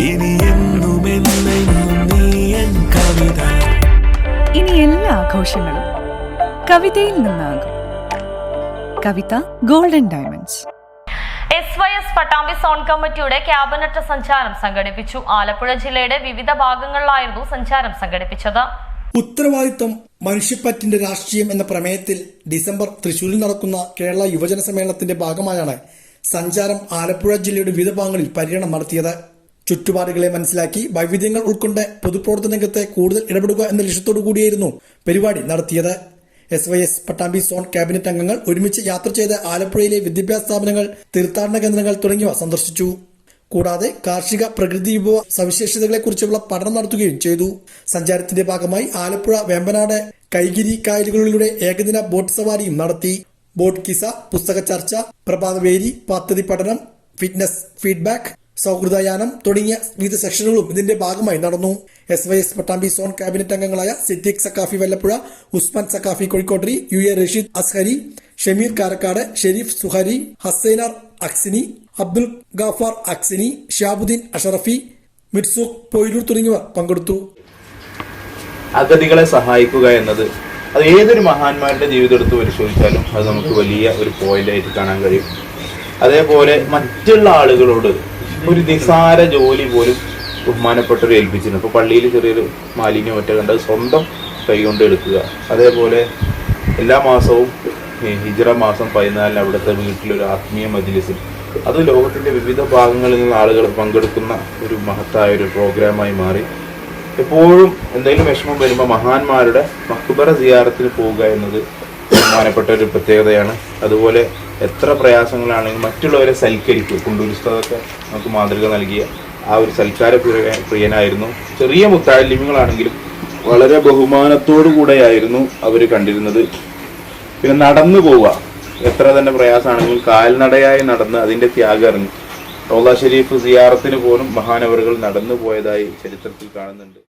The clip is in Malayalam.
ഇനി എന്നും നീ എൻ കവിത. ഇനി എല്ലാ ആഘോഷങ്ങളും കവിതയിൽ നിന്നാകും. Kavitha golden diamonds S Y S Pattambi zone കമ്മിറ്റിയുടെ ക്യാബിനറ്റ് സഞ്ചാരം സംഘടിപ്പിച്ചു. ആലപ്പുഴ ജില്ലയുടെ വിവിധ ഭാഗങ്ങളിലായിരുന്നു സഞ്ചാരം സംഘടിപ്പിച്ചത്. ഉത്തരവാദിത്വം മനുഷ്യപ്പറ്റിന്റെ രാഷ്ട്രീയം എന്ന പ്രമേയത്തിൽ ഡിസംബർ തൃശൂരിൽ നടക്കുന്ന കേരള യുവജന സമ്മേളനത്തിന്റെ ഭാഗമായാണ് സഞ്ചാരം ആലപ്പുഴ ജില്ലയുടെ വിവിധ ഭാഗങ്ങളിൽ പര്യടനം നടത്തിയത്. ചുറ്റുപാടുകളെ മനസ്സിലാക്കി വൈവിധ്യങ്ങൾ ഉൾക്കൊണ്ട് പൊതുപ്രവർത്തന രംഗത്തെ കൂടുതൽ ഇടപെടുക എന്ന ലക്ഷ്യത്തോടു കൂടിയായിരുന്നു പരിപാടി നടത്തിയത്. S Y S Pattambi zone cabinet അംഗങ്ങൾ ഒരുമിച്ച് യാത്ര ചെയ്ത് ആലപ്പുഴയിലെ വിദ്യാഭ്യാസ സ്ഥാപനങ്ങൾ തീർത്ഥാടന കേന്ദ്രങ്ങൾ തുടങ്ങിയവ സന്ദർശിച്ചു. കൂടാതെ കാർഷിക പ്രകൃതി വിഭവ സവിശേഷതകളെക്കുറിച്ചുള്ള പഠനം നടത്തുകയും ചെയ്തു. സഞ്ചാരത്തിന്റെ ഭാഗമായി ആലപ്പുഴ വേമ്പനാട് കൈകിരി കായലുകളിലൂടെ ഏകദിന ബോട്ട് സവാരിയും നടത്തി. ബോട്ട് കിസ പുസ്തക ചർച്ച പ്രഭാതവേരി പദ്ധതി പഠനം ഫിറ്റ്നസ് ഫീഡ്ബാക്ക് സൗഹൃദയാനം തുടങ്ങിയ വിവിധ സെക്ഷനുകളും ഇതിന്റെ ഭാഗമായി നടന്നു. S Y S Pattambi zone cabinet അംഗങ്ങളായ സിദ്ദീഖ് സക്കാഫി വല്ലപ്പുഴ ഉസ്മാൻ സക്കാഫി കോഴിക്കോട്ടറി യു എ റഷീദ് അസ്ഹരി ഷമീർ കാരക്കാട് ഷെരീഫ് സുഹരി ഹസൈനാർ അക്സിനി അബ്ദുൽ ഗാഫാർ അക്സിനി ഷാബുദ്ദീൻ അഷറഫി മിർസുഖ് പൊയിലൂർ തുടങ്ങിയവർ പങ്കെടുത്തു. അഗതികളെ സഹായിക്കുക എന്നത് അത് ഏതൊരു മഹാന്മാരുടെ ജീവിതം എടുത്ത് പരിശോധിച്ചാലും അത് നമുക്ക് വലിയ ഒരു പോയിന്റ് ആയിട്ട് കാണാൻ കഴിയും. അതേപോലെ മറ്റുള്ള ആളുകളോട് ഒരു നിസാര ജോലി പോലും ബഹുമാനപ്പെട്ടവർ ഏൽപ്പിച്ചിരുന്നു. ഇപ്പോൾ പള്ളിയിൽ ചെറിയൊരു മാലിന്യം ഒറ്റ കണ്ടത് സ്വന്തം കൈകൊണ്ട് എടുക്കുക. അതേപോലെ എല്ലാ മാസവും ഹിജ്റ മാസം പതിനാലിന് അവിടുത്തെ വീട്ടിലൊരു ആത്മീയ മജ്ലിസിൽ. അത് ലോകത്തിന്റെ വിവിധ ഭാഗങ്ങളിൽ നിന്ന് ആളുകൾ പങ്കെടുക്കുന്ന ഒരു മഹത്തായ ഒരു പ്രോഗ്രാമായി മാറി. എപ്പോഴും എന്തെങ്കിലും വിഷമം വരുമ്പോൾ മഹാന്മാരുടെ മക്ബറ സിയാറത്തിന് പോവുക എന്നത് ബഹുമാനപ്പെട്ട ഒരു പ്രത്യേകതയാണ്. അതുപോലെ എത്ര പ്രയാസങ്ങളാണെങ്കിലും മറ്റുള്ളവരെ സൽക്കരിക്കുക. കുണ്ടൂരിസ്തതൊക്കെ നമുക്ക് മാതൃക നൽകിയ ആ ഒരു സൽക്കാര പ്രിയ- പ്രിയനായിരുന്നു. ചെറിയ മുത്താലിമ്യങ്ങളാണെങ്കിലും വളരെ ബഹുമാനത്തോടു കൂടെയായിരുന്നു അവർ കണ്ടിരുന്നത്. പിന്നെ നടന്നു പോവുക. എത്ര തന്നെ പ്രയാസമാണെങ്കിലും കാൽനടയായി നടന്ന് അതിന്റെ ത്യാഗം ഇറങ്ങി. റൗദ ഷെരീഫ് സിയാറത്തിന് പോലും മഹാനവറുകൾ നടന്നു പോയതായി ചരിത്രത്തിൽ കാണുന്നുണ്ട്.